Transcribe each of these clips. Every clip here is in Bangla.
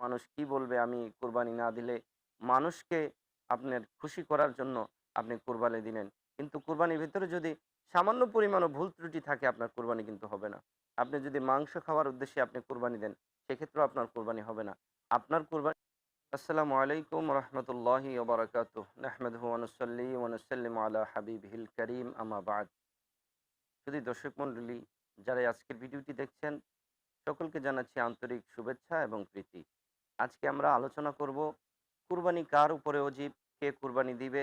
মানুষ কি বলবে আমি কোরবানি না দিলে মানুষকে আপনার খুশি করার জন্য আপনি কোরবানি দিলেন। কিন্তু কোরবানির ভিতরে যদি সামান্য পরিমাণও ভুল ত্রুটি থাকে, আপনার কোরবানি কিন্তু হবে না। আপনি যদি মাংস খাওয়ার উদ্দেশ্যে আপনি কোরবানি দেন, সেক্ষেত্রেও আপনার কোরবানি হবে না। আপনার কোরবানি আসসালামু আলাইকুম রহমতুল্লাহি ওবরাকাত আহমেদ ওয়ানুসাল্লিম আলা হাবিব হিল করিম আমাবাদ যদি দর্শক মণ্ডলী যারা আজকের ভিডিওটি দেখছেন, সকলকে জানাচ্ছি আন্তরিক শুভেচ্ছা এবং প্রীতি। আজকে আমরা আলোচনা করব, কুরবানি কার উপরে অজীব? কে কুরবানি দিবে?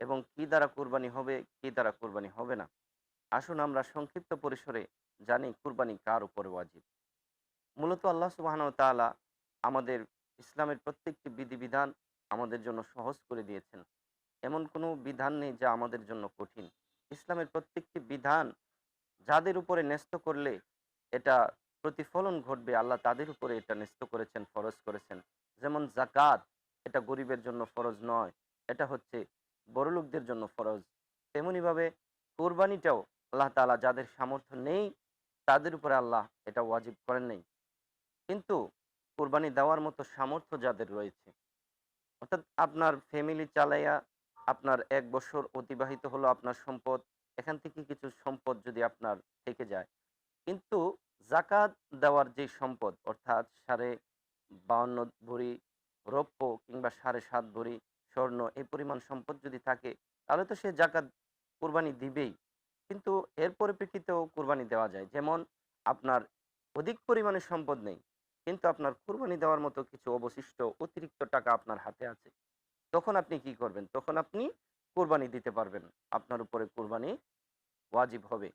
এবং কি দ্বারা কুরবানি হবে? কি দ্বারা কুরবানি হবে না? আসুন আমরা সংক্ষিপ্ত পরিসরে জানি কুরবানি কার উপরে ওয়াজিব মূলত আল্লাহ সুবাহন তাআলা আমাদের ইসলামের প্রত্যেকটি বিধিবিধান আমাদের জন্য সহজ করে দিয়েছেন। এমন কোনো বিধান নেই যা আমাদের জন্য কঠিন। ইসলামের প্রত্যেকটি বিধান যাদের উপরে ন্যস্ত করলে এটা প্রতিফলন ঘটবে, আল্লাহ তাদের উপরে এটা ন্যস্ত করেছেন, ফরজ করেছেন। যেমন জাকাত এটা গরিবের জন্য ফরজ নয়, এটা হচ্ছে বড়লোকদের জন্য ফরজ। তেমনিভাবে কোরবানিটাও আল্লাহ তাআলা যাদের সামর্থ্য নেই, তাদের উপরে আল্লাহ এটা ওয়াজিব করেন নেই। কিন্তু কোরবানি দেওয়ার মতো সামর্থ্য যাদের রয়েছে, অর্থাৎ আপনার ফ্যামিলি চালাইয়া আপনার এক বছর অতিবাহিত হলো আপনার সম্পদ, এখান থেকে কিছু সম্পদ যদি আপনার থেকে যায়। কিন্তু জাকাত দেওয়ার যে সম্পদ, অর্থাৎ সাড়ে বাউন্ন ভরি রৌপ্য কিংবা সাড়ে সাত ভরি স্বর্ণ, এই পরিমাণ সম্পদ যদি থাকে, তাহলে তো সে জাকাত কোরবানি দিবেই। কিন্তু এর পরিপ্রেক্ষিতেও কোরবানি দেওয়া যায়। যেমন আপনার অধিক পরিমাণে সম্পদ নেই, কিন্তু আপনার কোরবানি দেওয়ার মতো কিছু অবশিষ্ট অতিরিক্ত টাকা আপনার হাতে আছে, তখন আপনি কি করবেন? তখন আপনি কোরবানি দিতে পারবেন। আপনার উপরে কোরবানি ওয়াজিব হবে।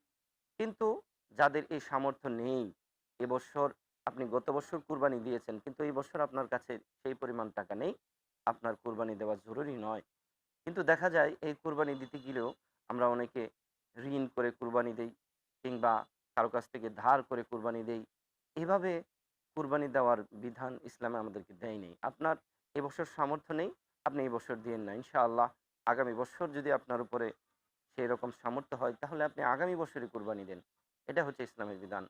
কিন্তু যাদের এই সামর্থ্য নেই এবছর আপনি গত বছর কুরবানি দিয়েছেন, কিন্তু এই বছর আপনার কাছে সেই পরিমাণ টাকা নেই, আপনার কুরবানি দেওয়া জরুরি নয়। কিন্তু দেখা যায়, এই কুরবানি দিতে গেলেও আমরা অনেকে ঋণ করে কুরবানি দেই কিংবা কারও কাছ থেকে ধার করে কুরবানি দেই। এভাবে কুরবানি দেওয়ার বিধান ইসলামে আমাদেরকে দেয় নেই। আপনার এবছর সামর্থ্য নেই, আপনি এই বছর দিয়েন না। ইনশাআল্লাহ আগামী বছর যদি আপনার উপরে সেই রকম সামর্থ্য হয়, তাহলে আপনি আগামী বছরই কুরবানি দেন। এটা হচ্ছে ইসলামের বিধান।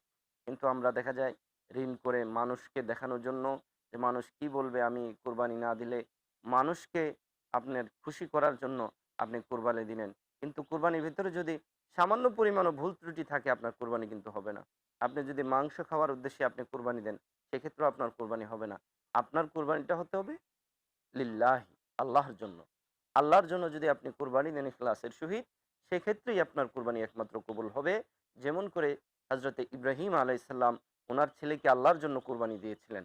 কিন্তু আমরা দেখা যায় ঋণ করে মানুষকে দেখানোর জন্য যে মানুষ কি বলবে আমি কোরবানি না দিলে মানুষকে আপনার খুশি করার জন্য আপনি কোরবানি দিলেন। কিন্তু কোরবানির ভিতরে যদি সামান্য পরিমাণও ভুল ত্রুটি থাকে আপনার কোরবানি কিন্তু হবে না। আপনি যদি মাংস খাওয়ার উদ্দেশ্যে আপনি কোরবানি দেন, সেক্ষেত্রেও আপনার কোরবানি হবে না। আপনার কোরবানিটা হতে হবে লিল্লাহি, আল্লাহর জন্য। আল্লাহর জন্য যদি আপনি কোরবানি দেন, ইখলাসের সহিত, সেক্ষেত্রেই আপনার কোরবানি একমাত্র কবুল হবে। যেমন করে হজরতে ইব্রাহিম আলাইসাল্লাম ওনার ছেলেকে আল্লাহর জন্য কোরবানি দিয়েছিলেন।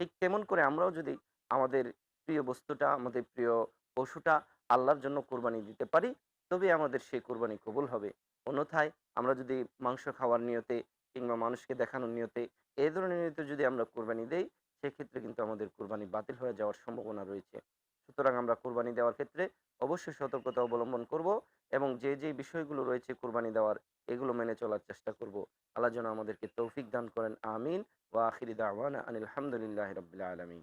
ঠিক তেমন করে আমরাও যদি আমাদের প্রিয় বস্তুটা, আমাদের প্রিয় পশুটা আল্লাহর জন্য কোরবানি দিতে পারি, তবে আমাদের সেই কোরবানি কবুল হবে। অন্যথায় আমরা যদি মাংস খাওয়ার নিয়তে কিংবা মানুষকে দেখানোর নিয়তে এই ধরনের নিয়তে যদি আমরা কোরবানি দেই, সেক্ষেত্রে কিন্তু আমাদের কোরবানি বাতিল হয়ে যাওয়ার সম্ভাবনা রয়েছে। সুতরাং আমরা কোরবানি দেওয়ার ক্ষেত্রে অবশ্যই সতর্কতা অবলম্বন করব এবং যে যে বিষয়গুলো রয়েছে কোরবানি দেওয়ার, এগুলো মেনে চলার চেষ্টা করব। আল্লাহ যেন আমাদেরকে তৌফিক দান করেন, আমিন। ওয়া আখিরি দাওয়ানা আনিল হামদুলিল্লাহ রবিল আলমিন।